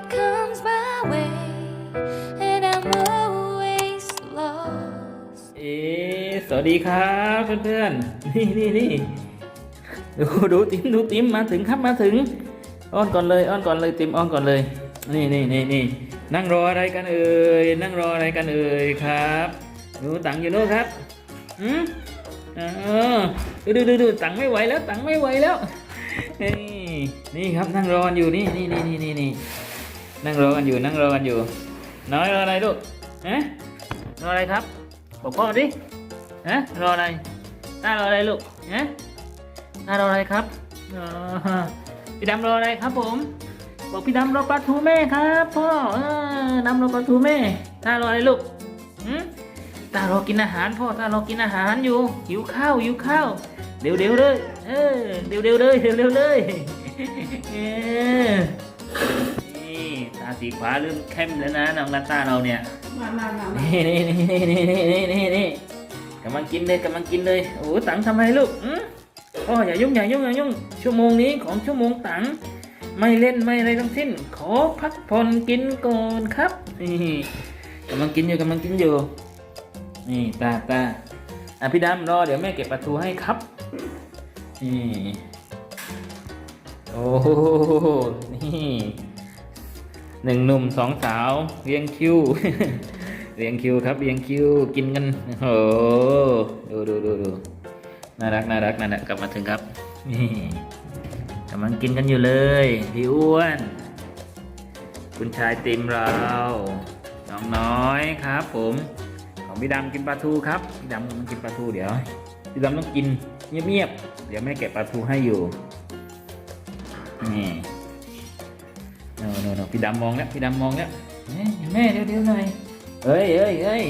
what comes my way, and I'm always lost. เอ๊ะสวัสดีครับเพื่อนๆ นี่นี่นี่ดูดูติมดูติมมาถึงครับมาถึง อ้อนก่อนเลยอ้อนก่อนเลยติมอ้อนก่อนเลย นี่นี่นี่นี่นั่งรออะไรกันเอ่ยนั่งรออะไรกันเอ่ยครับหนูตังอยู่โน่นครับอืมเออดูดูดูดูตังไม่ไหวแล้วตังไม่ไหวแล้วนี่นี่ครับนั่งรออยู่นี่นี่นี่นี่นี่นี่ นั่งรอกันอยู่นั่งรอกันอยู่ น้อยรออะไรลูกฮะรออะไรครับบอกพ่อมาดิฮะรออะไรต้ารออะไรลูกฮะต้ารออะไรครับอ๋อพี่ดำรออะไรครับผม บอกพี่ดำรอปลาทูแม่ครับพ่อเออดำรอปลาทูแม่ต้ารออะไรลูกหืมตารอกินอาหารพ่อตารอกินอาหารอยู่หิวข้าวหิวข้าวเดี๋ยวเดี๋ยวเลยเออเดี๋ยวเดี๋ยวเลยเดี๋ยวเดี๋ยวเลยเออ ตาสีขวาเริ่มเข้มแล้วนะน้องลาตาเราเนี่ยมามามามานี่นี่นี่นี่นี่นี่นี่นี่กำลังกินเลยกำลังกินเลยโอ้โหตังทำไมลูกอืมพ่ออย่ายุ่งอย่ายุ่งอย่ายุ่ง ชั่วโมงนี้ของชั่วโมงตังไม่เล่นไม่อะไรทั้งสิ้น ขอพักผ่อนกินก่อนครับนี่กำลังกินอยู่กำลังกินอยู่ นี่ตาตาอะพี่ดำรอเดี๋ยวแม่เก็บปลาทูให้ครับนี่โอ้โหนี่ หนึ่งหนุ่มสองสาวเรียงคิวเรียงคิวครับเรียงคิวกินกันโอ้ดูดูดูดูน่ารักน่ารักน่ารักกลับมาถึงครับนี่กำลังกินกันอยู่เลยพี่อ้วน คุณชายติมเราน้องน้อยครับ ผม ของพี่ดำกินปลาทูครับพี่ดำมันกินปลาทูเดี๋ยวพี่ดำต้องกินเงียบๆเดี๋ยวแม่เก็บปลาทูให้อยู่นี่ โน่โนโนพี่ดำมองแล้วพี่ดำมองแล้วแม่แม่เดี๋ยวเดี๋ยวหน่อยเอ้ยเอ้ยเอ้ย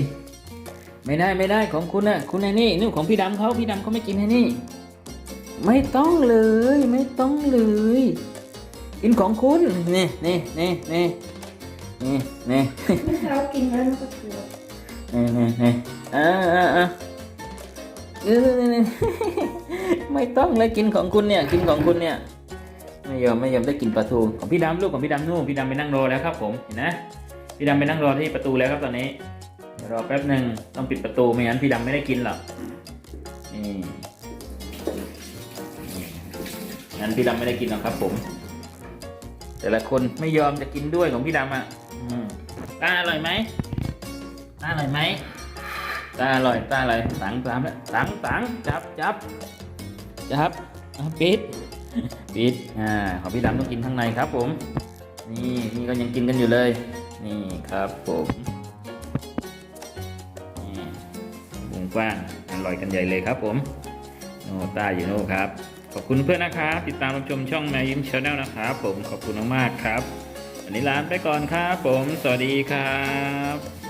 ไม่ได้ไม่ได้ของคุณนะคุณไอ้นี่นี่ของพี่ดำเขาพี่ดำเขาไม่กินไอ้นี่ ไม่ต้องเลยไม่ต้องเลยกินของคุณนี่นี่นี่นี่นี่นี่เรากินแล้วมันก็เกลือนี่นี่นี่อ่าอ่าอ่าเออนี่นี่ไม่ต้องเลยกินของคุณเนี่ยกินของคุณเนี่ย ไม่ยอมไม่ยอมได้กินปลาทูของพี่ดำลูกของพี่ดำนู่นพี่ดำไปนั่งรอแล้วครับผมเห็นนะพี่ดำไปนั่งรอที่ประตูแล้วครับตอนนี้รอแป๊บหนึ่งต้องปิดประตูไม่งั้นพี่ดำไม่ได้กินหรอกนี่งั้นพี่ดำไม่ได้กินหรอกครับ ผม แต่ละคนไม่ยอมจะกินด้วยของพี่ดำอะตาอร่อยไหมตาอร่อยไหมตาอร่อยตาอร่อยตังตามแล้วตังตังจับจับจับปิด ปิดอ่าของพี่ดำต้องกินข้างในครับผม นี่นี่ก็ยังกินกันอยู่เลย นี่ครับผมนี่วงกว้างอร่อยกันใหญ่เลยครับผมโอ้ตาอยู่โน่ครับ ขอบคุณเพื่อนนะครับ ติดตามรับชมช่องแมยิ้มชาแนลนะครับผมขอบคุณมากๆครับ วันนี้ลาไปก่อนครับผม สวัสดีครับ